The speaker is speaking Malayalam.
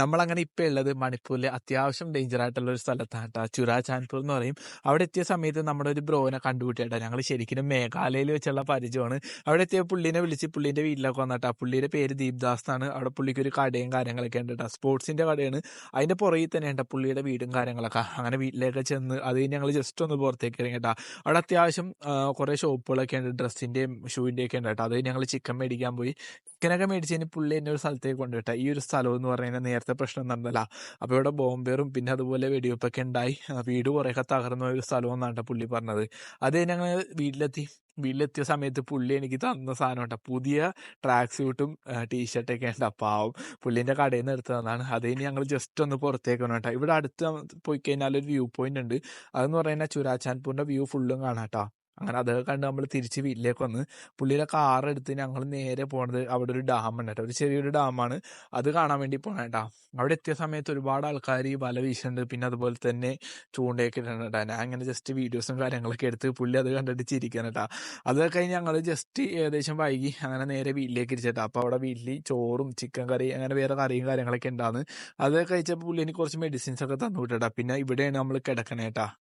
നമ്മളങ്ങനെ ഇപ്പം ഉള്ളത് മണിപ്പൂരിലെ അത്യാവശ്യം ഡേഞ്ചർ ആയിട്ടുള്ള ഒരു സ്ഥലത്താണ് കേട്ടോ ചുരാ ചാൻപൂർ എന്ന് പറയും. അവിടെ എത്തിയ സമയത്ത് നമ്മുടെ ഒരു ബ്രോനെ കണ്ടുപിടിച്ചേട്ടാ ഞങ്ങൾ ശരിക്കും മേഘാലയയിൽ വെച്ചുള്ള പരിചയമാണ്. അവിടെ എത്തിയ പുള്ളിനെ വിളിച്ച് പുള്ളിന്റെ വീട്ടിലൊക്കെ വന്നിട്ടാ. പുള്ളിയുടെ പേര് ദീപ്ദാസ് എന്നാണ് അവിടെ പുള്ളിക്ക് ഒരു കടയും കാര്യങ്ങളൊക്കെ ഉണ്ട് കേട്ടോ സ്പോർട്സിന്റെ കടയാണ്. അതിന്റെ പുറകിൽ തന്നെ ഉണ്ട് പുള്ളിയുടെ വീടും കാര്യങ്ങളൊക്കെ. അങ്ങനെ വീട്ടിലേക്ക് ചെന്ന് അത് കഴിഞ്ഞ് ഞങ്ങൾ ജസ്റ്റ് ഒന്ന് പുറത്തേക്ക് ഇറങ്ങി കേട്ടോ അവിടെ അത്യാവശ്യം കുറേ ഷോപ്പുകളൊക്കെ ഉണ്ട്. ഡ്രസ്സിന്റെയും ഷൂവിന്റെയും ഒക്കെ ഉണ്ട് കേട്ടോ. അത് ഞങ്ങൾ ചിക്കൻ മേടിക്കാൻ പോയി. ചിക്കനൊക്കെ മേടിച്ച് പുള്ളി എന്നെ ഒരു സ്ഥലത്തേക്ക് കൊണ്ടുപോയിട്ടാ ഈ ഒരു സ്ഥലം എന്ന് പറഞ്ഞാൽ നേരത്തെ പ്രശ്നം നടന്നില്ല. അപ്പോൾ ഇവിടെ ബോംബേറും പിന്നെ അതുപോലെ വെടിവെപ്പൊക്കെ ഉണ്ടായി വീട് കുറേയൊക്കെ തകർന്ന ഒരു സ്ഥലം എന്നാണ് പുള്ളി പറഞ്ഞത്. അത് ഞങ്ങൾ വീട്ടിലെത്തി. വീട്ടിലെത്തിയ സമയത്ത് പുള്ളി എനിക്ക് തന്ന സാധനം കേട്ടോ പുതിയ ട്രാക്ക് സ്യൂട്ടും ടീഷർട്ടൊക്കെ ഉണ്ട് പാവം പുള്ളീന്റെ കടയിൽ നിന്ന് എടുത്തതാണ് അത് ഇനി ഞങ്ങൾ ജസ്റ്റ് ഒന്ന് പുറത്തേക്ക് വന്നു കേട്ടോ ഇവിടെ അടുത്ത് പോയി കഴിഞ്ഞാൽ ഒരു വ്യൂ പോയിന്റ് ഉണ്ട്. അതെന്ന് പറഞ്ഞാൽ ചുരാചാൻപൂരിന്റെ വ്യൂ ഫുള്ളും കാണാം കേട്ടോ അങ്ങനെ അതൊക്കെ കണ്ട് നമ്മൾ തിരിച്ച് വീട്ടിലേക്ക് വന്ന് പുള്ളിയുടെ കാർ എടുത്ത് ഞങ്ങൾ നേരെ പോണത് അവിടെ ഒരു ഡാം ഉണ്ട് കേട്ടോ ഒരു ചെറിയൊരു ഡാമാണ് അത് കാണാൻ വേണ്ടി പോണ കേട്ടോ അവിടെ എത്തിയ സമയത്ത് ഒരുപാട് ആൾക്കാർ വല വീശുന്നുണ്ട് പിന്നെ അതുപോലെ തന്നെ ചൂണ്ടയൊക്കെ ഇട്ടുണ്ട് ഞാൻ അങ്ങനെ ജസ്റ്റ് വീഡിയോസും കാര്യങ്ങളൊക്കെ എടുത്ത് പുള്ളി അത് കണ്ടിട്ട് ചിരിക്കാൻ കേട്ടോ അത് കഴിഞ്ഞ് ഞങ്ങൾ ജസ്റ്റ് ഏകദേശം വൈകി അങ്ങനെ നേരെ വീട്ടിലേക്ക് ഇരിച്ചിട്ടാ അപ്പോൾ അവിടെ വീട്ടിൽ ചോറും ചിക്കൻ കറി അങ്ങനെ വേറെ കറിയും കാര്യങ്ങളൊക്കെ ഉണ്ടാകുന്നു അത് കഴിച്ചപ്പോൾ പുള്ളി എനിക്ക് കുറച്ച് മെഡിസിൻസ് ഒക്കെ തന്നു വിട്ടേട്ടാ പിന്നെ ഇവിടെയാണ് നമ്മൾ കിടക്കണേ കേട്ടാ